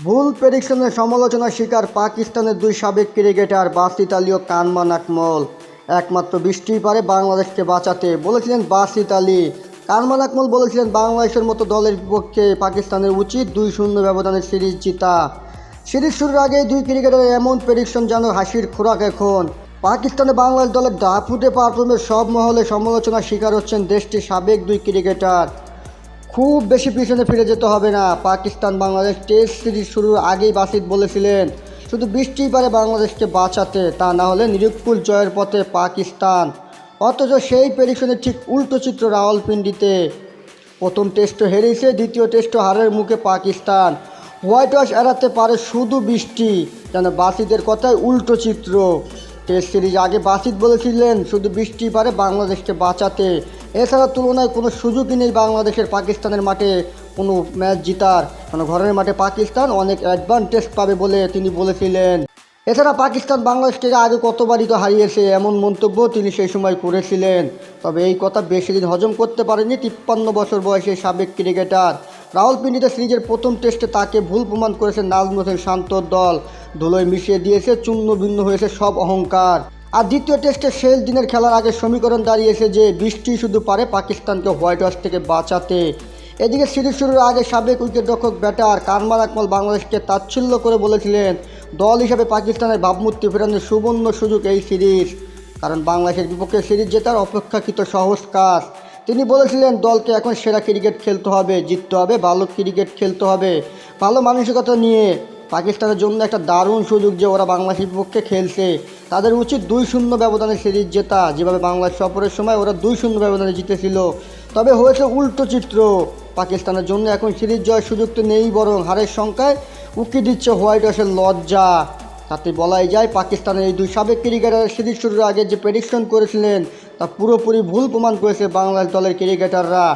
ভুল প্রেডিকশনের সমালোচনার শিকার পাকিস্তানের দুই সাবেক ক্রিকেটার বাসিত আলী ও কানমান আকমল একমাত্র বৃষ্টি পারে বাংলাদেশকে বাঁচাতে বলেছিলেন বাসিত আলী। কানমান আকমল বলেছিলেন, বাংলাদেশের মতো দলের বিপক্ষে পাকিস্তানের উচিত দুই শূন্য ব্যবধানে সিরিজ জিতা। সিরিজ শুরুর আগে দুই ক্রিকেটারের এমন প্রেডিকশন যেন হাসির খোরাক এখন। পাকিস্তানে বাংলাদেশ দলের দাপুটে পারফরমেন্স সব মহলে সমালোচনার শিকার হচ্ছেন দেশটির সাবেক দুই ক্রিকেটার। খুব বেশি পিছনে ফিরে যেতে হবে না। পাকিস্তান, বাংলাদেশ টেস্ট সিরিজ শুরুর আগেই বাসিত বলেছিলেন, শুধু বৃষ্টিই পারে বাংলাদেশকে বাঁচাতে, তা না হলে নিরুৎকুল জয়ের পথে পাকিস্তান। অথচ সেই প্রেডিকশনের ঠিক উল্টো চিত্র রাওয়ালপিন্ডিতে। প্রথম টেস্টও হেরেছে, দ্বিতীয় টেস্টও হারের মুখে পাকিস্তান। হোয়াইট ওয়াশ এড়াতে পারে শুধু বৃষ্টি, যেন বাসিদের কথায় উল্টো চিত্র। টেস্ট সিরিজ আগে বাসিত বলেছিলেন, শুধু বৃষ্টি পারে বাংলাদেশকে বাঁচাতে। এছাড়া তুলনায় কোনো সুযোগই নেই বাংলাদেশের পাকিস্তানের মাঠে কোনো ম্যাচ জিতার। মানে ঘরের মাঠে পাকিস্তান অনেক অ্যাডভান্টেজ পাবে বলে তিনি বলেছিলেন। এছাড়া পাকিস্তান বাংলাদেশকে আগে কতবারই তো হারিয়েছে এমন মন্তব্য তিনি সেই সময় করেছিলেন। তবে এই কথা বেশি দিন হজম করতে পারেনি তিপ্পান্ন বছর বয়সে সাবেক ক্রিকেটার। রাহুলপিন্ডিতে সিরিজের প্রথম টেস্টে তাকে ভুল প্রমাণ করেছে নাজমুল হোসেন শান্তর দল। ধুলোয় মিশিয়ে দিয়েছে চূর্ণ ভিন্ন হয়েছে সব অহংকার। আর দ্বিতীয় টেস্টে শেষ দিনের খেলার আগে সমীকরণ দাঁড়িয়েছে যে বৃষ্টি শুধু পারে পাকিস্তানকে হোয়াইট ওয়াশ থেকে বাঁচাতে। এদিকে সিরিজ শুরুর আগে সাবেক উইকেটরক্ষক ব্যাটার কারমাল আকমল বাংলাদেশকে তাচ্ছিল্য করে বলেছিলেন, দল হিসাবে পাকিস্তানের ভাবমূর্তি ফেরানোর সুবর্ণ সুযোগ এই সিরিজ। কারণ বাংলাদেশের বিপক্ষে সিরিজ জেতার অপেক্ষাকৃত সহজ কাজ। তিনি বলেছিলেন, দলকে এখন সেরা ক্রিকেট খেলতে হবে, জিততে হবে, ভালো ক্রিকেট খেলতে হবে, ভালো মানসিকতা নিয়ে। পাকিস্তানের জন্য একটা দারুণ সুযোগ যে ওরা বাংলাদেশের পক্ষে খেলছে। তাদের উচিত দুই শূন্য ব্যবধানে সিরিজ জেতা। যেভাবে বাংলাদেশ সফরের সময় ওরা দুই শূন্য ব্যবধানে জিতেছিল। তবে হয়েছে উল্টো চিত্র। পাকিস্তানের জন্য এখন সিরিজ জয়ের সুযোগ তো নেই বরং হারের সংখ্যায় উকি দিচ্ছে হোয়াইট হাউসের লজ্জা। তাতে বলাই যায়, পাকিস্তানের এই দুই সাবেক ক্রিকেটার সিরিজ শুরুর আগে যে প্রেডিকশন করেছিলেন, তা পুরোপুরি ভুল প্রমাণ করেছে বাংলাদেশ দলের ক্রিকেটাররা।